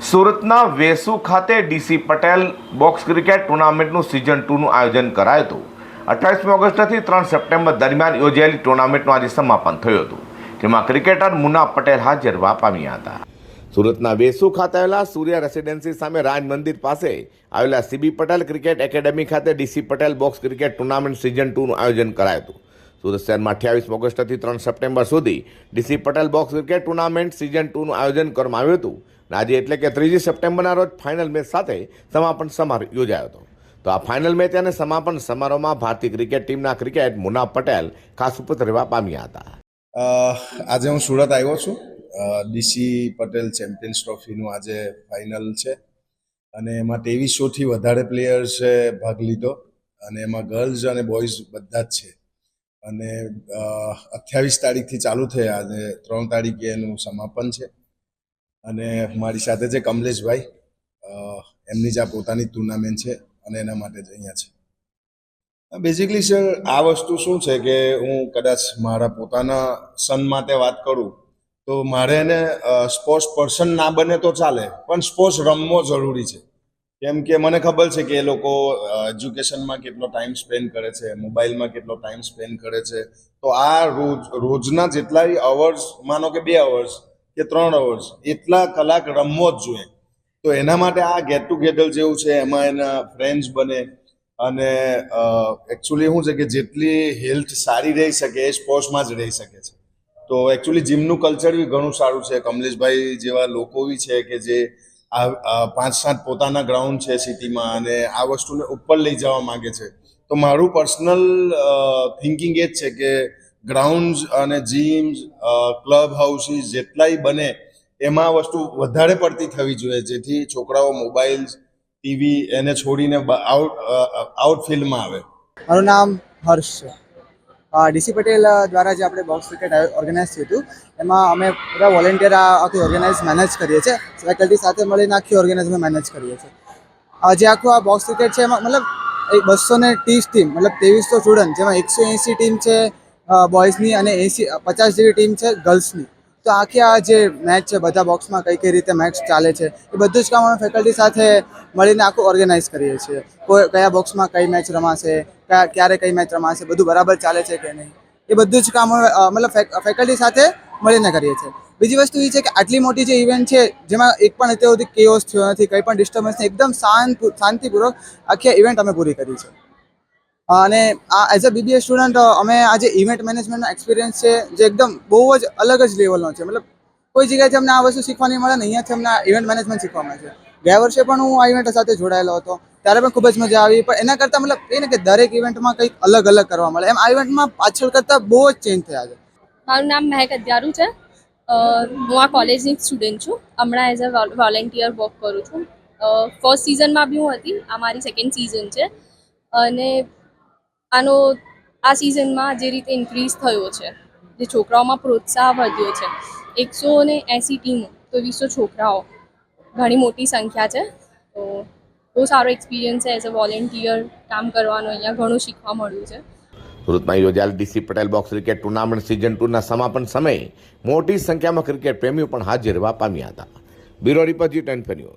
સુરતના વેસુ ખાતે DC Patel box cricket ટુર્નામેન્ટનું સિઝન ટુનું આયોજન કરાયું હતું. અઠ્ઠાવીસમી ઓગસ્ટથી ત્રણ સપ્ટેમ્બર દરમિયાન યોજાયેલી ટુર્નામેન્ટનું આજે સમાપન થયું હતું, જેમાં ક્રિકેટર મુના પટેલ હાજર રહેવા પામ્યા હતા. સુરતના વેસુ ખાતે આવેલા સૂર્ય રેસિડેન્સી સામે રાજ મંદિર પાસે આવેલા સીબી પટેલ ક્રિકેટ એકેડેમી ખાતે DC Patel box cricket tournament season ટુનું આયોજન કરાયું હતું. સુરત શહેરમાં અઠ્યાવીસ ઓગસ્ટથી ત્રણ સપ્ટેમ્બર સુધી DC Patel box cricket tournament season ટુનું આયોજન કરવામાં આવ્યું હતું આજે એટલે કે ત્રીજી સપ્ટેમ્બરના રોજ ફાઇનલ મેચ સાથે સમાપન સમારોહ યોજાયો હતો. તો આ ફાઇનલ મેચ અને સમાપન સમારોહમાં ભારતીય ક્રિકેટ ટીમના ક્રિકેટ મુના પટેલ ખાસ ઉપસ્થિત રહેવા પામ્યા હતા. આજે હું સુરત આવ્યો છું. ડીસી પટેલ ચેમ્પિયન્સ ટ્રોફીનું આજે ફાઇનલ છે. અને એમાં ત્રેવીસોથી વધારે પ્લેયર્સે ભાગ લીધો. અને એમાં ગર્લ્સ અને બોયઝ બધા જ છે. અને અઠ્યાવીસ તારીખથી ચાલુ થયા. આજે ત્રણ તારીખે એનું સમાપન છે. અને મારી સાથે છે કમલેશભાઈ. એમની જ આ પોતાની ટુર્નામેન્ટ છે અને એના માટે જ અહીંયા છે. બેઝિકલી સર આ વસ્તુ શું છે કે હું કદાચ મારા પોતાના સન માટે વાત કરું, તો મારે એને સ્પોર્ટ્સ પર્સન ના બને તો ચાલે, પણ સ્પોર્ટ્સ રમવો જરૂરી છે. કેમ કે મને ખબર છે કે એ લોકો એજ્યુકેશનમાં કેટલો ટાઈમ સ્પેન્ડ કરે છે મોબાઈલમાં કેટલો ટાઈમ સ્પેન્ડ કરે છે. તો આ રોજ, રોજના જેટલાય અવર્સ માનો કે બે અવર્સ કે ત્રણ અવર્સ એટલા કલાક રમવો જ જોઈએ. તો એના માટે આ ગેટ ટુગેધર જેવું છે, એમાં એના ફ્રેન્ડ્સ બને. અને એકચ્યુઅલી શું છે કે જેટલી હેલ્થ સારી રહી શકે એ સ્પોર્ટ્સમાં જ રહી શકે છે. તો એકચ્યુઅલી જીમનું કલ્ચર બી ઘણું સારું છે. કમલેશભાઈ જેવા લોકો બી છે કે જે આ પાંચ સાત પોતાના ગ્રાઉન્ડ છે સિટીમાં અને આ વસ્તુને ઉપર લઈ જવા માંગે છે. તો મારું પર્સનલ થિંકિંગ એ જ છે કે ગ્રાઉન્ડ્સ અને જીમ્સ ક્લબ હાઉસીસ જેટલાય બને, એમાં વસ્તુ વધારે પડતી થવી જોઈએ. જેથી છોકરાઓ મોબાઈલ્સ ટીવી એને છોડીને આઉટ આઉટ ફિલ્ડમાં આવે. મારું નામ હર્ષ છે. ડીસી પટેલ દ્વારા જે આપણે બોક્સ ક્રિકેટ ઓર્ગેનાઇઝ થયું હતું, એમાં અમે પૂરા વોલેન્ટિયર આખું ઓર્ગેનાઇઝ મેનેજ કરીએ છીએ. ફેકલ્ટી સાથે મળીને આખી ઓર્ગેનાઇઝ મેનેજ કરીએ છીએ. જે આખું આ બોક્સ ક્રિકેટ છે, એમાં મતલબ બસો ને ત્રીસ ટીમ મતલબ ત્રેવીસો સ્ટુડન્ટ જેમાં એકસો એંસી ટીમ છે બોયઝની અને એંસી પચાસ જેવી ટીમ છે ગર્લ્સની તો આખી આ જે મેચ છે, બધા બોક્સમાં કઈ કઈ રીતે મેચ ચાલે છે, એ બધું જ કામ અમે ફેકલ્ટી સાથે મળીને આખું ઓર્ગેનાઇઝ કરીએ છીએ. કોઈ કયા બોક્સમાં કઈ મેચ રમાશે, કયા, ક્યારે કઈ મેચ રમાશે, બધું બરાબર ચાલે છે કે નહીં? એ બધું જ કામ મતલબ ફેકલ્ટી સાથે મળીને કરીએ છીએ. બીજી વસ્તુ એ છે કે આટલી મોટી જે ઇવેન્ટ છે, જેમાં એક પણ અત્યાર સુધી કેઓસ થયો નથી, કંઈ પણ ડિસ્ટર્બન્સ એકદમ શાંત, શાંતિપૂર્વક આખી ઇવેન્ટ અમે પૂરી કરી છે. અને આ એઝ અ બીબીએ સ્ટુડન્ટ અમે આ જે ઇવેન્ટ મેનેજમેન્ટનો એક્સપિરિયન્સ છે, જે એકદમ બહુ જ અલગ જ લેવલનો છે. મતલબ કોઈ જગ્યાએથી અમને આ વસ્તુ શીખવા નહીં મળે ને અહીંયાથી અમને ઇવેન્ટ મેનેજમેન્ટ શીખવા મળે છે. ગયા વર્ષે પણ હું આ ઇવેન્ટ સાથે જોડાયેલો હતો. ત્યારે પણ ખૂબ જ મજા આવી. પણ એના કરતાં મતલબ એ કે દરેક ઇવેન્ટમાં કંઈક અલગ અલગ કરવા મળે. એમ આ ઇવેન્ટમાં પાછળ કરતાં બહુ જ ચેન્જ થયા છે. મારું નામ મહેક અધ્યારું છે. હું આ કોલેજની સ્ટુડન્ટ છું. હમણાં એઝ અ વોલેન્ટિયર વર્ક કરું છું. ફર્સ્ટ સિઝનમાં બી હું હતી. આ મારી સેકન્ડ સિઝન છે. અને આનો આ સિઝનમાં જે રીતે ઇન્ક્રીઝ થયો છે, જે છોકરાઓમાં પ્રોત્સાહ વધ્યો છે, એકસો ને એંસી ટીમો તો વીસો છોકરાઓ, ઘણી મોટી સંખ્યા છે, તો બહુ સારો એક્સપિરિયન્સ છે એઝ અ વોલેન્ટિયર કામ કરવાનો, અહીંયા ઘણું શીખવા મળ્યું છે. સુરતમાં યોજાયેલ DC Patel box cricket tournament season ટુના સમાપન સમયે મોટી સંખ્યામાં ક્રિકેટ પ્રેમીઓ પણ હાજર રહેવા પામ્યા હતા. બ્યુરો રિપોર્ટ જી ટેન